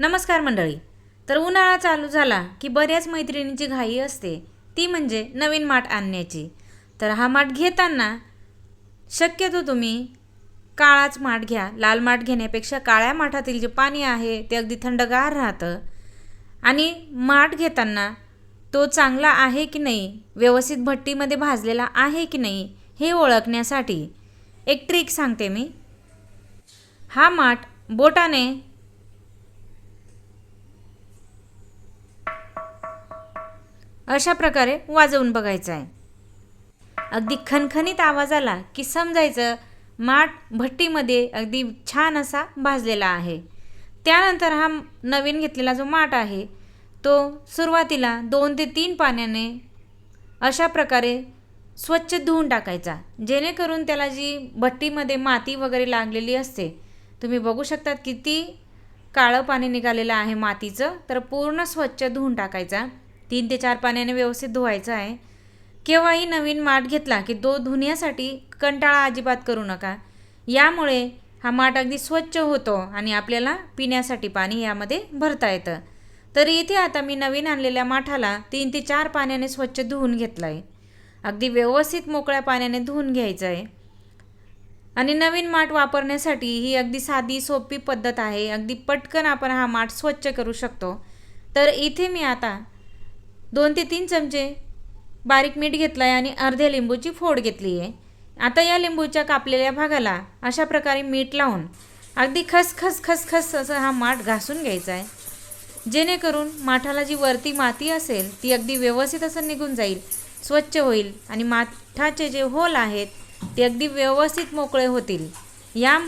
नमस्कार मंडळी. तर उन्हाळा चालू झाला की बऱ्याच मैत्रिणींची घाई असते. ती म्हणजे नवीन माठ आणण्याची. तर हा माठ घेताना शक्यतो तुम्ही काळाच माठ घ्या. लाल माठ घेण्यापेक्षा काळ्या माठातील जे पाणी आहे ते अगदी थंडगार राहतं. आणि माठ घेताना तो चांगला आहे की नाही व्यवस्थित भट्टीमध्ये भाजलेला आहे की नाही हे ओळखण्यासाठी एक ट्रिक सांगते मी. हा माठ बोटाने अशा प्रकारे वाजवून बघायचं आहे. अगदी खणखणीत आवाज आला की समजायचं माठ भट्टीमध्ये अगदी छान असा भाजलेला आहे. त्यानंतर हा नवीन घेतलेला जो माठ आहे तो सुरुवातीला दोन ते तीन पाण्याने अशा प्रकारे स्वच्छ धुवून टाकायचा. जेणेकरून त्याला जी भट्टीमध्ये माती वगैरे लागलेली असते तुम्ही बघू शकतात किती काळं पाणी निघालेलं आहे मातीचं तर पूर्ण स्वच्छ धुवून टाकायचा. तीन ते चार पाण्याने व्यवस्थित धुवायचं आहे. केव्हाही नवीन माठ घेतला की तो धुण्यासाठी कंटाळा अजिबात करू नका. यामुळे हा माठ अगदी स्वच्छ होतो आणि आपल्याला पिण्यासाठी पाणी यामध्ये भरता येतं. तर इथे आता मी नवीन आणलेल्या माठाला तीन ते चार पाण्याने स्वच्छ धुवून घेतलं आहे अगदी व्यवस्थित मोकळ्या पाण्याने धुवून घ्यायचं आहे आणि नवीन माठ वापरण्यासाठी ही अगदी साधी सोपी पद्धत आहे. अगदी पटकन आपण हा माठ स्वच्छ करू शकतो. तर इथे मी आता दोन ते तीन चमचे बारीक मीठ घेतलं आहे आणि अर्ध्या लिंबूची फोड घेतली आहे आता या लिंबूच्या कापलेल्या भागाला अशा प्रकारे मीठ लावून अगदी खसखस खसखस असं हा माठ घासून घ्यायचा आहे जेणेकरून माठाला जी वरती माती असेल ती अगदी व्यवस्थित असं निघून जाईल स्वच्छ होईल आणि माठाचे जे होल आहेत ते अगदी व्यवस्थित मोकळे होतील. या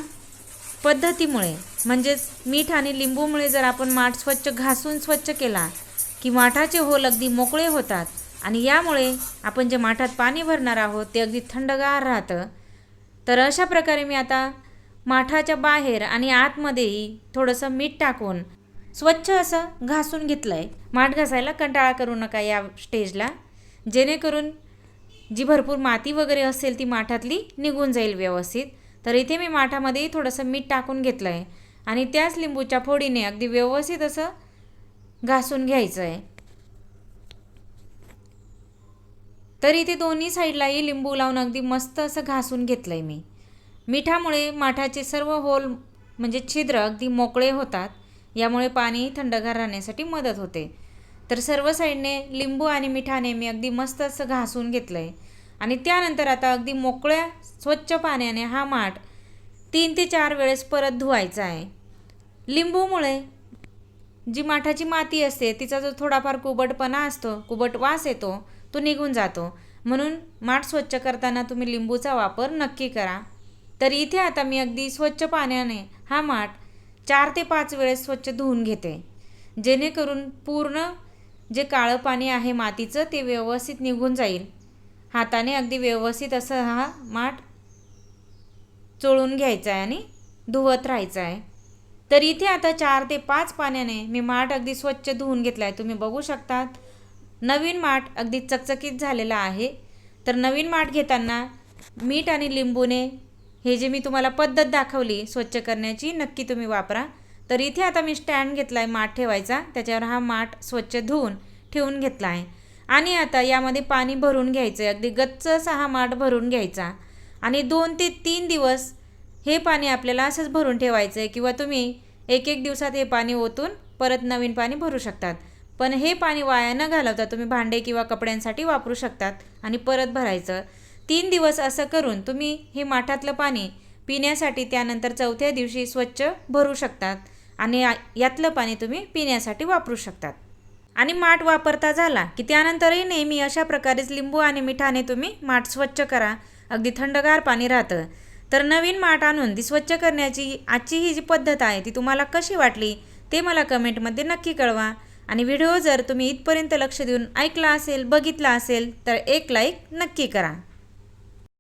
पद्धतीमुळे म्हणजेच मीठ आणि लिंबूमुळे जर आपण माठ स्वच्छ घासून स्वच्छ केला की माठाचे होल अगदी मोकळे होतात आणि यामुळे आपण जे माठात पाणी भरणार आहोत ते अगदी थंडगार राहतं. तर अशा प्रकारे मी आता माठाच्या बाहेर आणि आतमध्येही थोडंसं मीठ टाकून स्वच्छ असं घासून घेतलं आहे माठ घासायला कंटाळा करू नका या स्टेजला. जेणेकरून जी भरपूर माती वगैरे असेल ती माठातली निघून जाईल व्यवस्थित. तर इथे मी माठामध्येही थोडंसं मीठ टाकून घेतलं आहे आणि त्याच लिंबूच्या फोडीने अगदी व्यवस्थित असं घासून घ्यायचं आहे तर इथे दोन्ही साईडलाही लिंबू लावून अगदी मस्त असं घासून घेतलं आहे मी. मिठामुळे माठाचे सर्व होल म्हणजे छिद्र अगदी मोकळे होतात. यामुळे पाणी थंडगार राहण्यासाठी मदत होते. तर सर्व साईडने लिंबू आणि मिठाने मी अगदी मस्त असं घासून घेतलं आहे आणि त्यानंतर आता अगदी मोकळ्या स्वच्छ पाण्याने हा माठ तीन ते चार वेळेस परत धुवायचा आहे. लिंबूमुळे जी माठाची माती असते तिचा जो थोडाफार कुबटपणा असतो कुबट वास येतो तो निघून जातो. म्हणून माठ स्वच्छ करताना तुम्ही लिंबूचा वापर नक्की करा. तर इथे आता मी अगदी स्वच्छ पाण्याने हा माठ चार ते पाच वेळेस स्वच्छ धुवून घेते. जेणेकरून पूर्ण जे काळं पाणी आहे मातीचं ते व्यवस्थित निघून जाईल. हाताने अगदी व्यवस्थित असं हा माठ चोळून घ्यायचा आहे आणि धुवत राहायचं आहे. तर इथे आता चार ते पाच पाण्याने मी माठ अगदी स्वच्छ धुवून घेतला आहे तुम्ही बघू शकतात. नवीन माठ अगदी चकचकीत झालेला आहे. तर नवीन माठ घेताना मीठ आणि लिंबूने हे जे मी तुम्हाला पद्धत दाखवली स्वच्छ करण्याची नक्की तुम्ही वापरा. तर इथे आता मी स्टँड घेतला आहे माठ ठेवायचा. त्याच्यावर हा माठ स्वच्छ धुवून ठेवून घेतला आहे आणि आता यामध्ये पाणी भरून घ्यायचं आहे अगदी गच्च असा हा माठ भरून घ्यायचा. आणि दोन ते तीन दिवस हे पाणी आपल्याला असंच भरून ठेवायचं आहे किंवा तुम्ही एक एक दिवसात हे पाणी ओतून परत नवीन पाणी भरू शकतात. पण हे पाणी वाया न घालवता तुम्ही भांडे किंवा कपड्यांसाठी वापरू शकतात आणि परत भरायचं. तीन दिवस असं करून तुम्ही हे माठातलं पाणी पिण्यासाठी त्यानंतर चौथ्या दिवशी स्वच्छ भरू शकतात आणि यातलं पाणी तुम्ही पिण्यासाठी वापरू शकतात. आणि माठ वापरता झाला की त्यानंतरही नेहमी अशा प्रकारेच लिंबू आणि मिठाने तुम्ही माठ स्वच्छ करा. अगदी थंडगार पाणी राहतं. तर नवीन माठ आणून ती स्वच्छ करण्याची आजची ही जी पद्धत आहे ती तुम्हाला कशी वाटली ते मला कमेंटमध्ये नक्की कळवा. आणि व्हिडिओ जर तुम्ही इथपर्यंत लक्ष देऊन ऐकला असेल बघितला असेल तर एक लाईक नक्की करा.